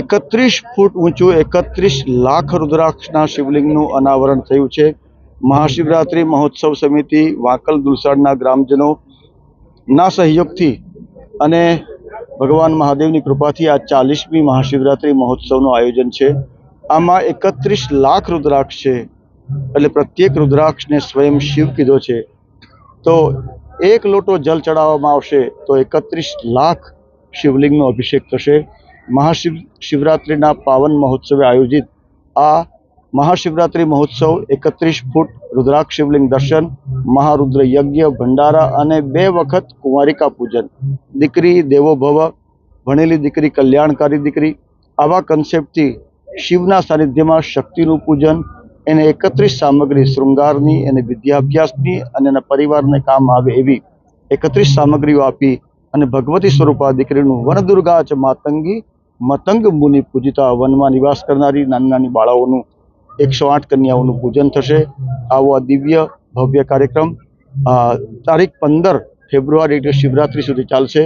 એકત્રીસ ફૂટ ઊંચું એકત્રીસ લાખ રુદ્રાક્ષના શિવલિંગનું અનાવરણ થયું છે. મહાશિવરાત્રિ મહોત્સવ સમિતિ, વાંકલ દુલસાડના ગ્રામજનો ના સહયોગથી અને ભગવાન મહાદેવની કૃપાથી આ ચાલીસમી મહાશિવરાત્રિ મહોત્સવનું આયોજન છે. આમાં એકત્રીસ લાખ રુદ્રાક્ષ છે. એટલે પ્રત્યેક રુદ્રાક્ષને સ્વયં શિવ કીધો છે. તો એક લોટો જલ ચડાવવામાં આવશે તો એકત્રીસ લાખ શિવલિંગનો અભિષેક થશે. મહાશિવ શિવરાત્રિના પાવન મહોત્સવે આયોજિત આ મહાશિવરાત્રિ મહોત્સવ એકત્રીસ ફૂટ રુદ્રાક્ષ શિવલિંગ દર્શન મહારુદ્ર યજ્ઞ ભંડારા અને બે વખત કુંવારિકા પૂજન. દીકરી દેવો ભવ ભણેલી દીકરી કલ્યાણકારી દીકરી, આવા કન્સેપ્ટથી શિવના સાનિધ્યમાં શક્તિનું પૂજન, એને એકત્રીસ સામગ્રી શૃંગારની, એને વિદ્યાભ્યાસની અને એના પરિવારને કામ આવે એવી એકત્રીસ સામગ્રીઓ આપી અને ભગવતી સ્વરૂપા દીકરીનું વનદુર્ગા ચ માતંગી મતંગ મુનિ પૂજિતા વનમાં નિવાસ કરનારી નાની નાની બાળાઓનું એકસો આઠ કન્યાઓનું પૂજન થશે. આવો આ દિવ્ય ભવ્ય કાર્યક્રમ તારીખ પંદર ફેબ્રુઆરી એટલે શિવરાત્રી સુધી ચાલશે.